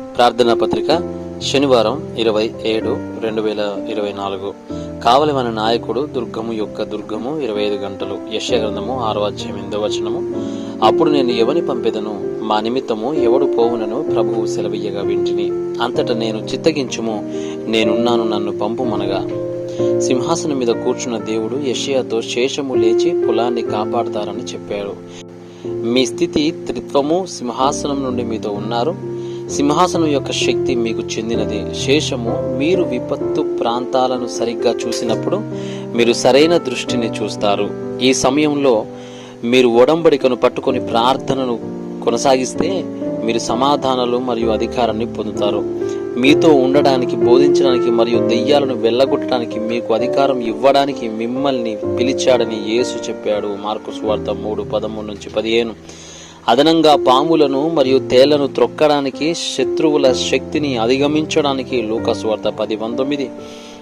ప్రార్థనా పత్రిక శనివారం ఇరవై ఏడు రెండు వేల ఇరవై నాలుగు. కావలి మన నాయకుడు దుర్గము యొక్క దుర్గము ఇరవై ఐదు గంటలు. యశగ్రంథము ఆరో అధ్యాయం ఎనిమిదో వచనము. అప్పుడు నేను ఎవని పంపెదను? మా నిమిత్తము ఎవడు పోవునను ప్రభువు సెలవీయగా వింటిని. అంతటా నేను చిత్తగించుము నేనున్నాను నన్ను పంపుమనగా. సింహాసనం మీద కూర్చున్న దేవుడు యషయాతో శేషము లేచి పొలాన్ని కాపాడతారని చెప్పాడు. మీ స్థితి త్రిత్వము సింహాసనం నుండి మీతో ఉన్నారు. సింహాసనం యొక్క శక్తి మీకు చెందినది. శేషము మీరు విపత్తు ప్రాంతాలను సరిగ్గా చూసినప్పుడు మీరు సరైన దృష్టిని చూస్తారు. ఈ సమయంలో మీరు ఒడంబడికను పట్టుకొని ప్రార్థనను కొనసాగిస్తే మీరు సమాధానాలు మరియు అధికారాన్ని పొందుతారు. మీతో ఉండడానికి బోధించడానికి మరియు దెయ్యాలను వెళ్ళగొట్టడానికి మీకు అధికారం ఇవ్వడానికి మిమ్మల్ని పిలిచాడని యేసు చెప్పాడు. మార్కు సువార్త మూడు పదమూడు నుంచి పదిహేను. అదనంగా పాములను మరియు తేళ్ళను త్రొక్కడానికి శత్రువుల శక్తిని అధిగమించడానికి లూకస్వార్త పది పంతొమ్మిది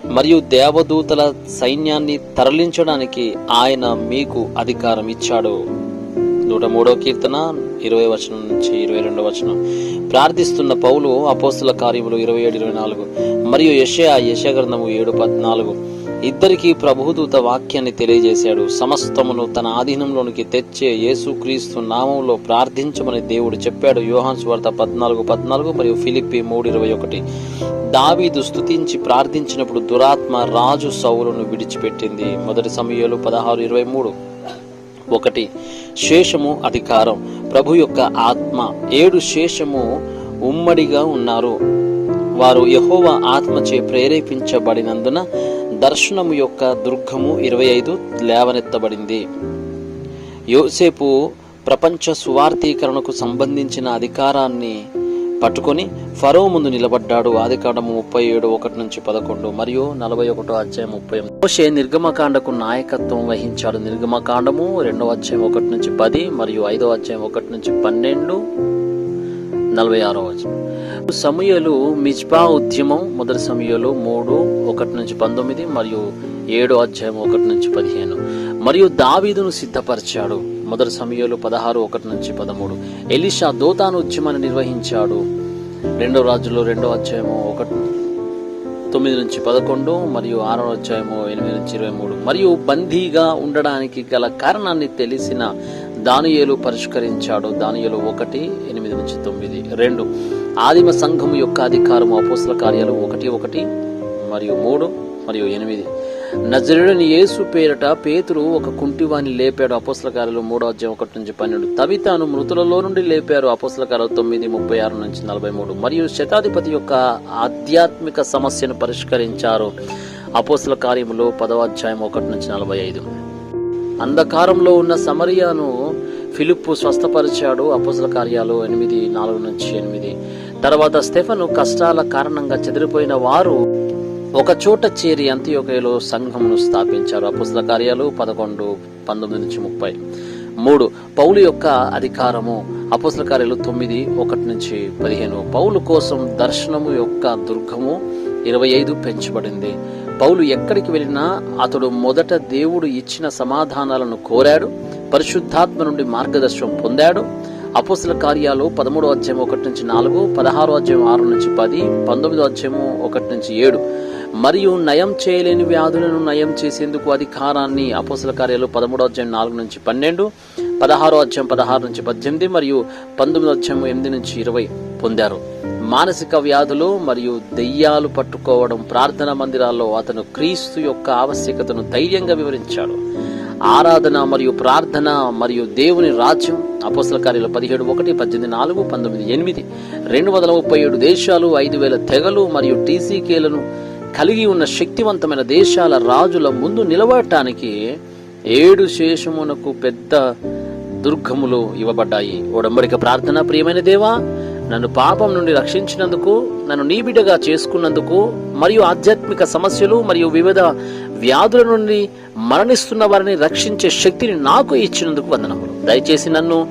మరియు దేవదూతల సైన్యాన్ని తరలించడానికి ఆయన మీకు అధికారం ఇచ్చాడు. నూట మూడో కీర్తన ఇరవై వచనం నుంచి ఇరవై రెండో వచనం. ప్రార్థిస్తున్న పౌలు అపోస్తుల కార్యములు ఇరవై ఏడు ఇరవై నాలుగు. మరియు యషయా యశగ్రంథము ఏడు పద్నాలుగు. ఇద్దరికీ ప్రభుదూత వాక్యాన్ని తెలియజేశాడు. సమస్తమును తన ఆధీనంలోనికి తెచ్చే యేసుక్రీస్తు నామంలో ప్రార్థించమని దేవుడు చెప్పాడు. యోహాన్ వార్త పద్నాలుగు పద్నాలుగు మరియు ఫిలిప్పి మూడు ఇరవై ఒకటి. దావీదు స్థుతించి ప్రార్థించినప్పుడు దురాత్మ రాజు సౌలును విడిచిపెట్టింది. మొదటి సమయాలు పదహారు ఇరవై మూడు. ఒకటి. శేషము అధికారం. ప్రభు యొక్క ఆత్మ. ఏడు శేషము ఉమ్మడిగా ఉన్నారు. వారు యహోవ ఆత్మచే ప్రేరేపించబడినందున దర్శనము యొక్క దుర్గము ఇరవై ఐదు లేవనెత్తబడింది. యోసేపు ప్రపంచ సువార్థీకరణకు సంబంధించిన అధికారాన్ని పట్టుకొని ఫరో ముందు నిలబడ్డాడు. ఆదికాండము ముప్పై ఏడు ఒకటి నుంచి పదకొండు మరియు నలభై ఒకటో అధ్యాయం ముప్పై మోషే నిర్గమకాండకు నాయకత్వం వహించాడు. నిర్గమకాండము రెండవ అధ్యాయం ఒకటి నుంచి పది మరియు ఐదవ అధ్యాయం ఒకటి నుంచి పన్నెండు నలభై ఆరో వచనం. సమయలు మిజ్బా ఉద్యమం మొదటి సమయలు మూడు ఒకటి నుంచి పంతొమ్మిది మరియు ఏడో అధ్యాయం ఒకటి నుంచి పదిహేను. మరియు దావీదును సిద్ధపరిచాడు మొదటి సమయంలో పదహారు ఒకటి నుంచి పదమూడు. ఎలిషా దోతాను ఉద్యమాన్ని నిర్వహించాడు. రెండో రాజులో రెండో అధ్యాయము ఒకటి తొమ్మిది నుంచి పదకొండు మరియు ఆరో అధ్యాయము ఎనిమిది నుంచి ఇరవై మూడు. మరియు బందీగా ఉండడానికి గల కారణాన్ని తెలిసిన దానియేలు పరిష్కరించాడు. దానియేలు ఒకటి ఎనిమిది నుంచి తొమ్మిది. రెండు. ఆదిమ సంఘము యొక్క అధికారం అపోసల కార్యాలు ఒకటి ఒకటి మరియు మూడు మరియు ఎనిమిది. నజరుడని యేసు పేరట పేతురు ఒక కుంటివాని లేపాడు. అపోసల కార్యాలు మూడో అధ్యాయం ఒకటి నుంచి పన్నెండు. తవితాను మృతులలో నుండి లేపారు. అపోసల కార్యాలు తొమ్మిది ముప్పై ఆరు నుంచి నలభై మూడు. మరియు శతాధిపతి యొక్క ఆధ్యాత్మిక సమస్యను పరిష్కరించారు. అపోసల కార్యములు పదవ అధ్యాయం ఒకటి నుంచి నలభై ఐదు. అంధకారంలో ఉన్న సమరియాను ఫిలిప్పు స్వస్థపరిచాడు అపోజల కార్యాలు ఎనిమిది నాలుగు నుంచి ఎనిమిది. తర్వాత స్టెఫను కష్టాల కారణంగా చెదిరిపోయిన వారు ఒక చోట చేరి అంత్యోకయలో సంఘమును స్థాపించారు. అపుస్తల కార్యాలు పదకొండు పంతొమ్మిది నుంచి ముప్పై. మూడు పౌలు యొక్క అధికారము. అపుస్తల కార్యాలు తొమ్మిది ఒకటి నుంచి పదిహేను. పౌలు కోసం దర్శనము యొక్క దుర్గము ఇరవై ఐదు పెంచబడింది. పౌలు ఎక్కడికి వెళ్ళినా అతడు మొదట దేవుడు ఇచ్చిన సమాధానాలను కోరాడు పరిశుద్ధాత్మ నుండి మార్గదర్శనం పొందాడు. అపోసల కార్యాలు పదమూడో అధ్యాయం ఒకటి నుంచి నాలుగు పదహారో అధ్యాయం ఆరు నుంచి పది పంతొమ్మిదో అధ్యాయము ఒకటి నుంచి ఏడు. మరియు నయం చేయలేని వ్యాధులను నయం చేసేందుకు అధికారాన్ని అపోసల కార్యాలు పదమూడో అధ్యాయం నాలుగు నుంచి పన్నెండు పదహారో అధ్యాయం పదహారు నుంచి పద్దెనిమిది మరియు పంతొమ్మిదో అధ్యాయం ఎనిమిది నుంచి ఇరవై పొందారు. మానసిక వ్యాధులు మరియు దెయ్యాలు పట్టుకోవడం ప్రార్థన మందిరాల్లో అతను క్రీస్తు యొక్క ఆవశ్యకతను ధైర్యంగా వివరించాడు. ఆరాధన మరియు ప్రార్థన మరియు దేవుని రాజ్యం అపోసల కార్యాలు పదిహేడు ఒకటి పద్దెనిమిది నాలుగు పంతొమ్మిది ఎనిమిది రెండు వందల ముప్పై ఏడు దేశాలు ఐదు వేల తెగలు మరియు టీసీకేలను కలిగి ఉన్న శక్తివంతమైన దేశాల రాజుల ముందు నిలబడటానికి ఏడు శేషమునకు పెద్ద దుర్గములు ఇవ్వబడ్డాయి. ఓడంబడిక ప్రార్థన ప్రియమైన దేవా నన్ను పాపం నుండి రక్షించినందుకు నన్ను నీ బిడ్డగా చేసుకున్నందుకు మరియు ఆధ్యాత్మిక సమస్యలు మరియు వివిధ వ్యాధుల నుండి మరణిస్తున్న వారిని రక్షించే శక్తిని నాకు ఇచ్చినందుకు వందనములు. దయచేసి నన్ను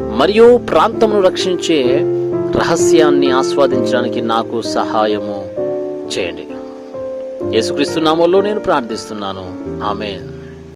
మరియు ప్రాంతమును రక్షించే రహస్యాన్ని ఆస్వాదించడానికి నాకు సహాయము చేయండి. యేసుక్రీస్తు నామంలో నేను ప్రార్థిస్తున్నాను. ఆమెన్.